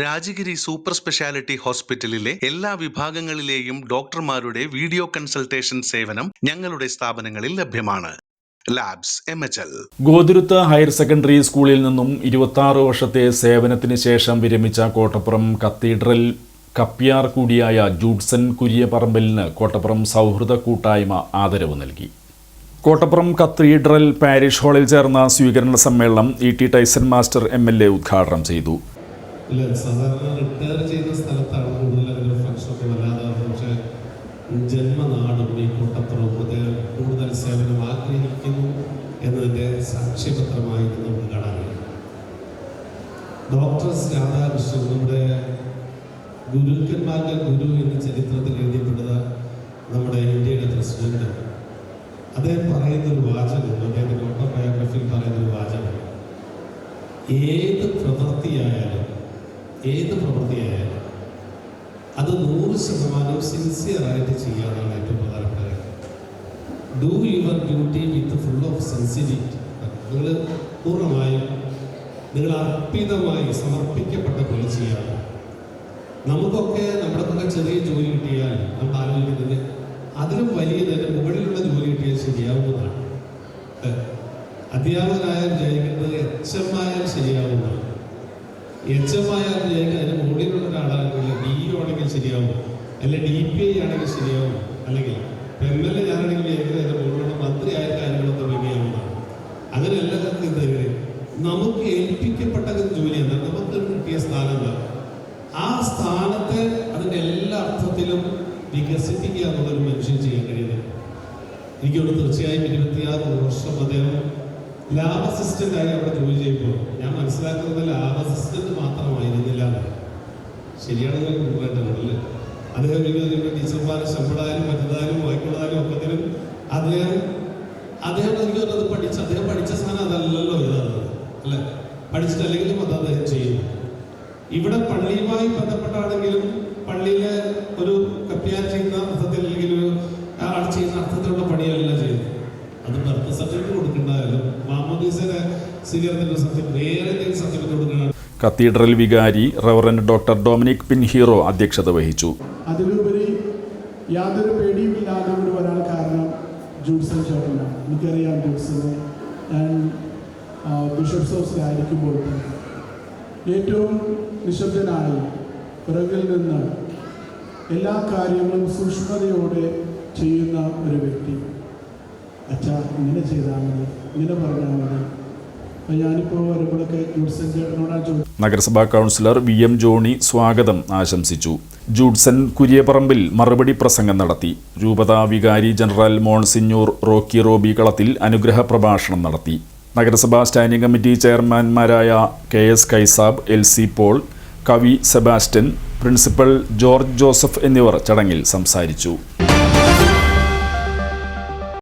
Rajagiri super speciality ഹോസ്പിറ്റലിലെ എല്ലാ വിഭാഗങ്ങളിലെയും ഡോക്ടർമാരുടെ വീഡിയോ കൺസൾട്ടേഷൻ സേവനം ഞങ്ങളുടെ സ്ഥാപനങ്ങളിൽ ലഭ്യമാണ്. ലാബ്സ് ഗോതുരുത്ത് ഹയർ സെക്കൻഡറി സ്കൂളിൽ നിന്നും ഇരുപത്തി വർഷത്തെ സേവനത്തിന് ശേഷം വിരമിച്ച കോട്ടപ്പുറം കത്തീഡ്രൽ കപ്പ്യാർ കൂടിയായ ജൂഡ്സൺ കുര്യപറമ്പലിന് കോട്ടപ്പുറം സൗഹൃദ കൂട്ടായ്മ ആദരവ് നൽകി. കോട്ടപ്പുറം കത്തീഡ്രൽ പാരിഷ് ഹാളിൽ ചേർന്ന സ്വീകരണ സമ്മേളനം E T Tyson master M L A ഉദ്ഘാടനം ചെയ്തു. ഇല്ല സാധാരണ റിട്ടയർ ചെയ്യുന്ന സ്ഥലത്താണ് കൂടുതൽ അതിന്റെ ഫംഗ്ഷനൊക്കെ വല്ലാതെ പക്ഷേ ജന്മനാടും ഈ കൂട്ടപ്പുറവും അദ്ദേഹം കൂടുതൽ സേവനം ആഗ്രഹിക്കുന്നു എന്നതിന്റെ സാക്ഷ്യപത്രമായി നമുക്ക് കാണാൻ കഴിയും. ഡോക്ടർ രാധാകൃഷ്ണൻ നമ്മുടെ ഗുരുക്കന്മാരുടെ ഗുരു എന്ന ചരിത്രത്തിൽ എഴുതിപ്പെടുന്ന നമ്മുടെ ഇന്ത്യയുടെ പ്രസിഡന്റ്. അദ്ദേഹം പറയുന്ന ഒരു വാചകമുണ്ട് അദ്ദേഹത്തിന്റെ ഓട്ടോബയോഗ്രഫിയിൽ പറയുന്ന ഒരു വാചകം. ഏത് പ്രവൃത്തിയായാലും ഏത് പ്രവൃത്തിയായാലും അത് നൂറ് ശതമാനം സിൻസിയറായിട്ട് ചെയ്യാനാണ് ഏറ്റവും പ്രധാനപ്പെട്ട കാര്യം. Do your duty with full of sensitivity നിങ്ങൾ പൂർണമായും നിങ്ങൾ അർപ്പിതമായി സമർപ്പിക്കപ്പെട്ട പോലെ ചെയ്യാറ് നമുക്കൊക്കെ നമ്മുടെയൊക്കെ ചെറിയ ജോലി കിട്ടിയാൽ നമ്മൾ ആലോചിക്കുന്നത് അതിലും വലിയ തന്നെ മുകളിലുള്ള ജോലി കിട്ടിയാൽ ശരിയാവുന്നതാണ്. അധ്യാപകനായാലും ജയിക്കുന്നത് എച്ച് എം ആയാലും ശരിയാവുന്നതാണ്. എച്ച് എം ആയാലും ജയിക്കുക അതിന് മുകളിലുള്ള ഒരാളാണെങ്കിൽ ഡി ഇ ആണെങ്കിൽ ശരിയാവും. അല്ലെ ഡി പി ഐ ആണെങ്കിൽ ശരിയാവും. അല്ലെങ്കിൽ എം എൽ എ ഞാനാണെങ്കിൽ അതിന്റെ മുകളിലുള്ള മന്ത്രി ആയ കാര്യങ്ങളൊക്കെ ഭംഗിയാവുന്നതാണ് അങ്ങനെയല്ല ഇത് നമുക്ക് ഏൽപ്പിക്കപ്പെട്ട ജോലിയാണ് നമുക്ക് കിട്ടിയ സ്ഥാനം എന്താണ് ആ സ്ഥാനത്തെ അതിന്റെ എല്ലാ അർത്ഥത്തിലും വികസിപ്പിക്കുക എന്നുള്ളൊരു മനുഷ്യൻ ചെയ്യാൻ കഴിയുന്നത്. എനിക്കോട് തീർച്ചയായും ഇരുപത്തിയാറ് വർഷം അദ്ദേഹം ലാബ് അസിസ്റ്റന്റ് ആയി അവിടെ ജോലി ചെയ്യുമ്പോൾ ഞാൻ മനസ്സിലാക്കുന്നത് ലാബ് അസിസ്റ്റന്റ് മാത്രമായിരുന്നില്ല ശരിയാണെന്ന് ശരിയാണെങ്കിൽ കൂടുതലായിട്ടുണ്ടല്ലേ അദ്ദേഹം ഇങ്ങനെ ടീച്ചർമാരെ ശമ്പളായാലും മറ്റേതായാലും വായിക്കുന്നതായാലും ഒക്കത്തിനും അദ്ദേഹം അദ്ദേഹം എനിക്ക് തോന്നുന്നത് പഠിച്ച അദ്ദേഹം പഠിച്ച സാധനം അതല്ലല്ലോ ഇതാണ് അല്ലെ? പഠിച്ചിട്ടല്ലെങ്കിലും അത് അദ്ദേഹം ചെയ്യുന്നു. ഇവിടെ പള്ളിയുമായി ബന്ധപ്പെട്ടാണെങ്കിലും പള്ളിയിലെ ഒരു കപ്പിയാൻ ചെയ്യുന്ന കത്തീഡ്രൽ വികാരി റവറൻഡ് ഡോക്ടർ ഡൊമിനിക് പിൻഹീറോ അധ്യക്ഷത വഹിച്ചു. അതിലുപരി യാതൊരു പേടിയുമില്ലാതെ ഇവിടെ വരാൻ കാരണം ജൂഡ്സൺ ചേട്ടനാണ്. എനിക്കറിയാം ജൂഡ്സനെ ഞാൻ ബിഷപ്സ് ഹൗസിലായിരിക്കുമ്പോൾ ഏറ്റവും നിശബ്ദനായി പിറകിൽ നിന്ന് എല്ലാ കാര്യങ്ങളും സൂക്ഷ്മതയോടെ ചെയ്യുന്ന ഒരു വ്യക്തി. അച്ഛ ഇങ്ങനെ ചെയ്താൽ മതി. ഇങ്ങനെ പറഞ്ഞാൽ മതി. നഗരസഭാ കൗൺസിലർ വി എം ജോണി സ്വാഗതം ആശംസിച്ചു. ജൂഡ്സൺ കുര്യപറമ്പിൽ മറുപടി പ്രസംഗം നടത്തി. രൂപതാ വികാരി ജനറൽ മോൺസിഞ്ഞൂർ റോക്കി റോബി കളത്തിൽ അനുഗ്രഹ പ്രഭാഷണം നടത്തി. നഗരസഭാ standing committee ചെയർമാൻമാരായ K S Kaisab L C Paul കവി സെബാസ്റ്റ്യൻ പ്രിൻസിപ്പൽ ജോർജ് ജോസഫ് എന്നിവർ ചടങ്ങിൽ സംസാരിച്ചു.